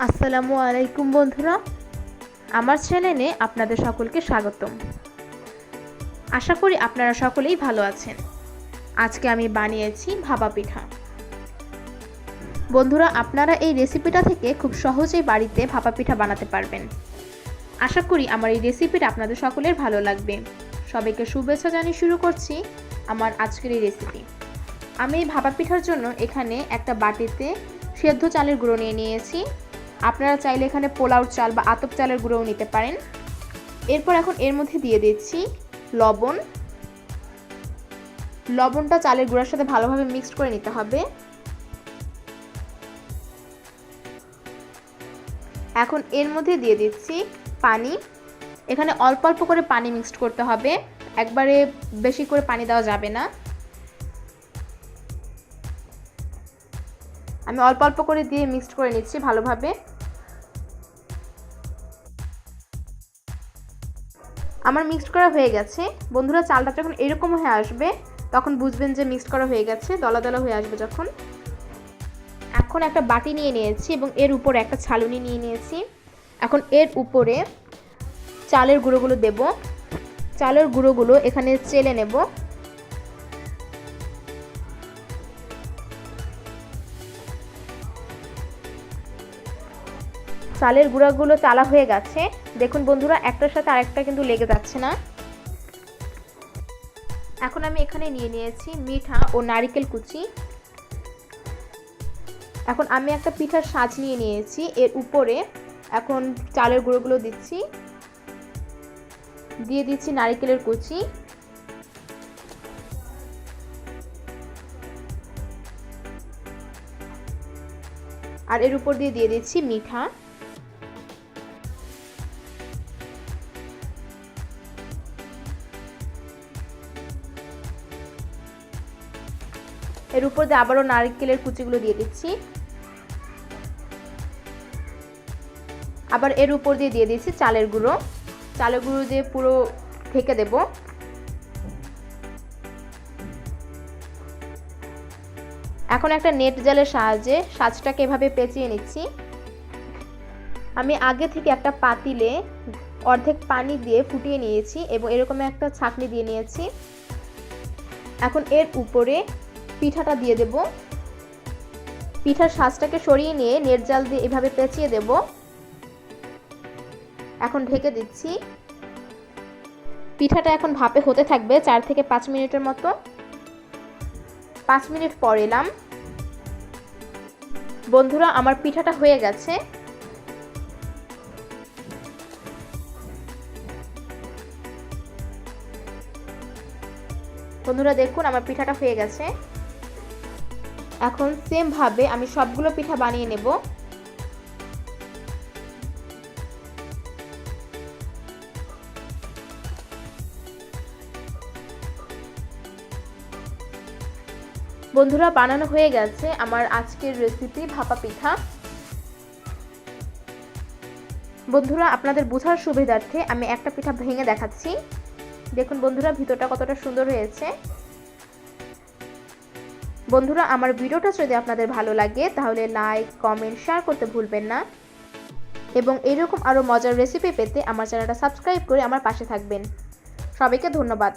আসসালামু আলাইকুম বন্ধুরা। আমার চ্যানেলে আপনাদের সকলকে স্বাগতম। আশা করি আপনারা সকলেই ভালো আছেন। আজকে আমি বানিয়েছি ভাপা পিঠা। বন্ধুরা, আপনারা এই রেসিপিটা থেকে খুব সহজেই বাড়িতে ভাপা পিঠা বানাতে পারবেন। আশা করি আমার এই রেসিপিটা আপনাদের সকলের ভালো লাগবে। সবাইকে শুভেচ্ছা জানিয়ে শুরু করছি আমার আজকের এই রেসিপি। আমি এই ভাপা পিঠার জন্য এখানে একটা বাটিতে সেদ্ধ চালের গুঁড়ো নিয়ে নিয়েছি। আপনারা চাইলে এখানে পোলাও চাল বা আতপ চালের গুঁড়োও নিতে পারেন। এরপর এখন এর মধ্যে দিয়ে দিচ্ছি লবণ। লবণটা চালের গুঁড়ার সাথে ভালোভাবে মিক্সড করে নিতে হবে। এখন এর মধ্যে দিয়ে দিচ্ছি পানি। এখানে অল্প অল্প করে পানি মিক্সড করতে হবে। একবারে বেশি করে পানি দেওয়া যাবে না। আমি অল্প অল্প করে দিয়ে মিক্সড করে নিচ্ছি ভালোভাবে। আমার মিক্সড করা হয়ে গেছে। বন্ধুরা, চালটা যখন এরকম হয়ে আসবে, তখন বুঝবেন যে মিক্সড করা হয়ে গেছে দলা দলা হয়ে আসবে যখন। এখন একটা বাটি নিয়ে নিয়েছি এবং এর উপরে একটা ছালুনি নিয়ে নিয়েছি। এখন এর উপরে চালের গুঁড়োগুলো দেব। চালের গুঁড়োগুলো এখানে চেলে নেব। চালের গুঁড়াগুলো চালা হয়ে গেছে। দেখুন বন্ধুরা, একটার সাথে আরেকটা কিন্তু লেগে যাচ্ছে না। এখন আমি এখানে নিয়ে নিয়েছি মিঠা ও নারিকেল কুচি। এখন আমি একটা পিঠার সাজ নিয়ে নিয়েছি। এর উপরে এখন চালের গুঁড়োগুলো দিচ্ছি। দিয়ে দিচ্ছি নারিকেলের কুচি। আর এর উপর দিয়ে দিয়ে দিচ্ছি মিঠা। এর উপর দিয়ে আবারও নারকেলের কুচিগুলো দিয়ে দিচ্ছি। আবার এর উপর দিয়ে দিয়ে দিচ্ছি চালের গুঁড়ো। চালের গুঁড়ো দিয়ে পুরো ঢেকে দেব। এখন একটা নেট জালের সাহায্যে সাজটাকে এভাবে পেঁচিয়ে নিচ্ছি। আমি আগে থেকে একটা পাতিলে অর্ধেক পানি দিয়ে ফুটিয়ে নিয়েছি এবং এরকম একটা ছাকনি দিয়ে নিয়েছি। এখন এর উপরে পিঠাটা দিয়ে দেব। পিঠার সাজটাকে সরিয়ে নিয়ে নেট জাল দিয়ে এভাবে পেঁচিয়ে দেব। এখন ঢেকে দিচ্ছি। পিঠাটা এখন ভাপে হতে থাকবে চার থেকে পাঁচ মিনিটের মতো। পাঁচ মিনিট পর এলাম। বন্ধুরা, আমার পিঠাটা হয়ে গেছে। বন্ধুরা, দেখুন, আমার পিঠাটা হয়ে গেছে। এখন সেমভাবে আমি সবগুলো পিঠা বানিয়ে নেব। বন্ধুরা, বানানো হয়ে গেছে আমার আজকের রেসিপি ভাপা পিঠা। বন্ধুরা, আপনাদের বোঝার সুবিধার্থে আমি একটা পিঠা ভেঙে দেখাচ্ছি। দেখুন বন্ধুরা, ভিতরটা কতটা সুন্দর হয়েছে। বন্ধুরা, আমার ভিডিওটা যদি আপনাদের ভালো লাগে, তাহলে লাইক কমেন্ট শেয়ার করতে ভুলবেন না। এবং এরকম আরও মজার রেসিপি পেতে আমার চ্যানেলটা সাবস্ক্রাইব করে আমার পাশে থাকবেন। সবাইকে ধন্যবাদ।